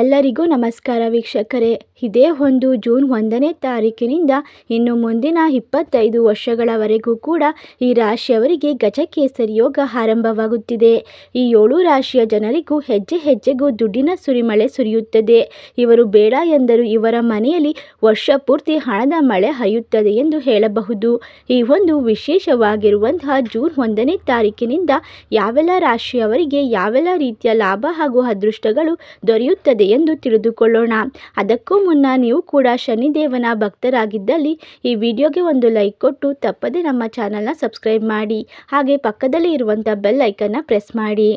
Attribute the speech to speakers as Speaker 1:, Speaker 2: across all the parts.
Speaker 1: ಎಲ್ಲರಿಗೂ ನಮಸ್ಕಾರ ವೀಕ್ಷಕರೇ. ಇದೇ ಒಂದು ಜೂನ್ ಒಂದನೇ ತಾರೀಕಿನಿಂದ ಇನ್ನು ಮುಂದಿನ ಇಪ್ಪತ್ತೈದು ವರ್ಷಗಳವರೆಗೂ ಕೂಡ ಈ ರಾಶಿಯವರಿಗೆ ಗಜಕೇಸರಿ ಯೋಗ ಆರಂಭವಾಗುತ್ತಿದೆ. ಈ ಏಳು ರಾಶಿಯ ಜನರಿಗೂ ಹೆಜ್ಜೆ ಹೆಜ್ಜೆಗೂ ದುಡ್ಡಿನ ಸುರಿಮಳೆ ಸುರಿಯುತ್ತದೆ. ಇವರು ಬೇಡ ಎಂದರೂ ಇವರ ಮನೆಯಲ್ಲಿ ವರ್ಷ ಪೂರ್ತಿ ಹಣದ ಮಳೆ ಹರಿಯುತ್ತದೆ ಎಂದು ಹೇಳಬಹುದು. ಈ ಒಂದು ವಿಶೇಷವಾಗಿರುವಂತಹ ಜೂನ್ ಒಂದನೇ ತಾರೀಕಿನಿಂದ ಯಾವೆಲ್ಲ ರಾಶಿಯವರಿಗೆ ಯಾವೆಲ್ಲ ರೀತಿಯ ಲಾಭ ಹಾಗೂ ಅದೃಷ್ಟಗಳು ದೊರೆಯುತ್ತದೆ ಎಂದು ತಿಳಿದುಕೊಳ್ಳೋಣ. ಅದಕ್ಕೂ ಮುನ್ನ ನೀವು ಕೂಡ ಶನಿದೇವನ ಭಕ್ತರಾಗಿದ್ದಲ್ಲಿ ಈ ವಿಡಿಯೋಗೆ ಒಂದು ಲೈಕ್ ಕೊಟ್ಟು ತಪ್ಪದೆ ನಮ್ಮ ಚಾನಲ್ನ ಸಬ್ಸ್ಕ್ರೈಬ್ ಮಾಡಿ. ಹಾಗೆ ಪಕ್ಕದಲ್ಲಿ ಇರುವಂಥ ಬೆಲ್ ಐಕನ್ನ ಪ್ರೆಸ್ ಮಾಡಿ.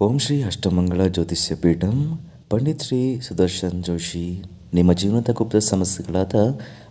Speaker 2: ಓಂ ಶ್ರೀ ಅಷ್ಟಮಂಗಳ ಜ್ಯೋತಿಷ್ಯ ಪೀಠಂ, ಪಂಡಿತ್ ಶ್ರೀ ಸುದರ್ಶನ್ ಜೋಶಿ. ನಿಮ್ಮ ಜೀವನದ ಗುಪ್ತ ಸಮಸ್ಯೆಗಳಾದ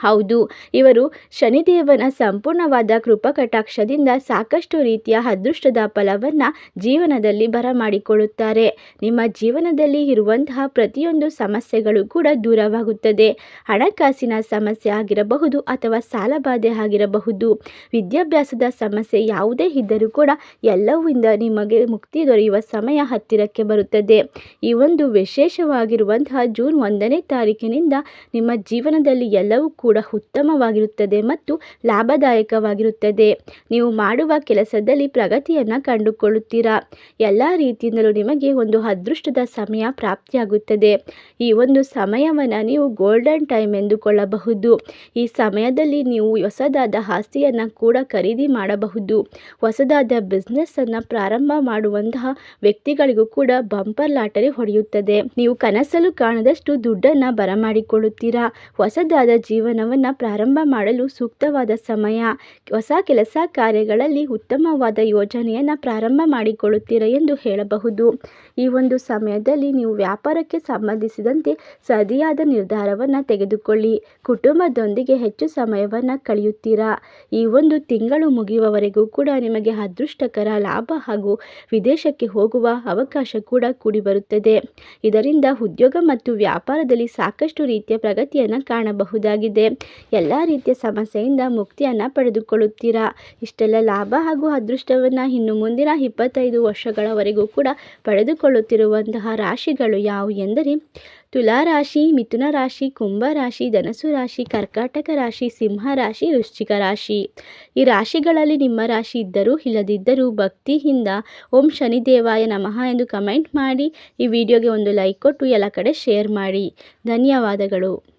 Speaker 1: ಹೌದು. ಇವರು ಶನಿದೇವನ ಸಂಪೂರ್ಣವಾದ ಕೃಪಕಟಾಕ್ಷದಿಂದ ಸಾಕಷ್ಟು ರೀತಿಯ ಅದೃಷ್ಟದ ಫಲವನ್ನು ಜೀವನದಲ್ಲಿ ಬರಮಾಡಿಕೊಳ್ಳುತ್ತಾರೆ. ನಿಮ್ಮ ಜೀವನದಲ್ಲಿ ಇರುವಂತಹ ಪ್ರತಿಯೊಂದು ಸಮಸ್ಯೆಗಳು ಕೂಡ ದೂರವಾಗುತ್ತದೆ. ಹಣಕಾಸಿನ ಸಮಸ್ಯೆ ಆಗಿರಬಹುದು ಅಥವಾ ಸಾಲಬಾಧೆ ಆಗಿರಬಹುದು. ವಿದ್ಯಾಭ್ಯಾಸದ ಸಮಸ್ಯೆ ಯಾವುದೇ ಇದ್ದರೂ ಕೂಡ ಎಲ್ಲವಿಂದ ನಿಮಗೆ ಮುಕ್ತಿ ದೊರೆಯುವ ಸಮಯ ಹತ್ತಿರಕ್ಕೆ ಬರುತ್ತದೆ. ಈ ಒಂದು ವಿಶೇಷವಾಗಿರುವಂತಹ ಜೂನ್ ಒಂದನೇ ತಾರೀಕಿನಿಂದ ನಿಮ್ಮ ಜೀವನದಲ್ಲಿ ಎಲ್ಲವೂ ಉತ್ತಮವಾಗಿರುತ್ತದೆ ಮತ್ತು ಲಾಭದಾಯಕವಾಗಿರುತ್ತದೆ. ನೀವು ಮಾಡುವ ಕೆಲಸದಲ್ಲಿ ಪ್ರಗತಿಯನ್ನು ಕಂಡುಕೊಳ್ಳುತ್ತೀರಾ? ಎಲ್ಲ ರೀತಿಯಿಂದಲೂ ನಿಮಗೆ ಒಂದು ಅದೃಷ್ಟದ ಸಮಯ ಪ್ರಾಪ್ತಿಯಾಗುತ್ತದೆ. ಈ ಒಂದು ಸಮಯವನ್ನು ನೀವು ಗೋಲ್ಡನ್ ಟೈಮ್ ಎಂದುಕೊಳ್ಳಬಹುದು. ಈ ಸಮಯದಲ್ಲಿ ನೀವು ಹೊಸದಾದ ಆಸ್ತಿಯನ್ನು ಕೂಡ ಖರೀದಿ ಮಾಡಬಹುದು. ಹೊಸದಾದ ಬಿಸ್ನೆಸ್ಸನ್ನು ಪ್ರಾರಂಭ ಮಾಡುವಂತಹ ವ್ಯಕ್ತಿಗಳಿಗೂ ಕೂಡ ಬಂಪರ್ ಲಾಟರಿ ಹೊಡೆಯುತ್ತದೆ. ನೀವು ಕನಸಲು ಕಾಣದಷ್ಟು ದುಡ್ಡನ್ನು ಬರಮಾಡಿಕೊಳ್ಳುತ್ತೀರಾ? ಹೊಸದಾದ ಜೀವನವನ್ನು ಪ್ರಾರಂಭ ಮಾಡಲು ಸೂಕ್ತವಾದ ಸಮಯ, ಹೊಸ ಕೆಲಸ ಕಾರ್ಯಗಳಲ್ಲಿ ಉತ್ತಮವಾದ ಯೋಜನೆಯನ್ನು ಪ್ರಾರಂಭ ಮಾಡಿಕೊಳ್ಳುತ್ತೀರಾ ಎಂದು ಹೇಳಬಹುದು. ಈ ಒಂದು ಸಮಯದಲ್ಲಿ ನೀವು ವ್ಯಾಪಾರಕ್ಕೆ ಸಂಬಂಧಿಸಿದಂತೆ ಸರಿಯಾದ ನಿರ್ಧಾರವನ್ನು ತೆಗೆದುಕೊಳ್ಳಿ. ಕುಟುಂಬದೊಂದಿಗೆ ಹೆಚ್ಚು ಸಮಯವನ್ನು ಕಳೆಯುತ್ತೀರಾ. ಈ ಒಂದು ತಿಂಗಳು ಮುಗಿಯುವವರೆಗೂ ಕೂಡ ನಿಮಗೆ ಅದೃಷ್ಟಕರ ಲಾಭ ಹಾಗೂ ವಿದೇಶಕ್ಕೆ ಹೋಗುವ ಅವಕಾಶ ಕೂಡ ಕೂಡಿ ಬರುತ್ತದೆ ಇದರಿಂದ ಉದ್ಯೋಗ ಮತ್ತು ವ್ಯಾಪಾರದಲ್ಲಿ ಸಾಕಷ್ಟು ರೀತಿಯ ಪ್ರಗತಿಯನ್ನು ಕಾಣಬಹುದಾಗಿದೆ. ಎಲ್ಲ ರೀತಿಯ ಸಮಸ್ಯೆಯಿಂದ ಮುಕ್ತಿಯನ್ನು ಪಡೆದುಕೊಳ್ಳುತ್ತೀರಾ? ಇಷ್ಟೆಲ್ಲ ಲಾಭ ಹಾಗೂ ಅದೃಷ್ಟವನ್ನು ಇನ್ನು ಮುಂದಿನ ಇಪ್ಪತ್ತೈದು ವರ್ಷಗಳವರೆಗೂ ಕೂಡ ಪಡೆದುಕೊಳ್ಳುತ್ತಿರುವಂತಹ ರಾಶಿಗಳು ಯಾವುವು ಎಂದರೆ, ತುಲಾ ರಾಶಿ, ಮಿಥುನ ರಾಶಿ, ಕುಂಭ ರಾಶಿ ಧನಸು ರಾಶಿ, ಕರ್ಕಾಟಕ ರಾಶಿ, ಸಿಂಹ ರಾಶಿ, ವೃಶ್ಚಿಕ ರಾಶಿ. ಈ ರಾಶಿಗಳಲ್ಲಿ ನಿಮ್ಮ ರಾಶಿ ಇದ್ದರೂ ಇಲ್ಲದಿದ್ದರೂ ಭಕ್ತಿಯಿಂದ ಓಂ ಶನಿದೇವಾಯ ನಮಃ ಎಂದು ಕಮೆಂಟ್ ಮಾಡಿ, ಈ ವಿಡಿಯೋಗೆ ಒಂದು ಲೈಕ್ ಕೊಟ್ಟು ಎಲ್ಲ ಕಡೆ ಶೇರ್ ಮಾಡಿ. ಧನ್ಯವಾದಗಳು.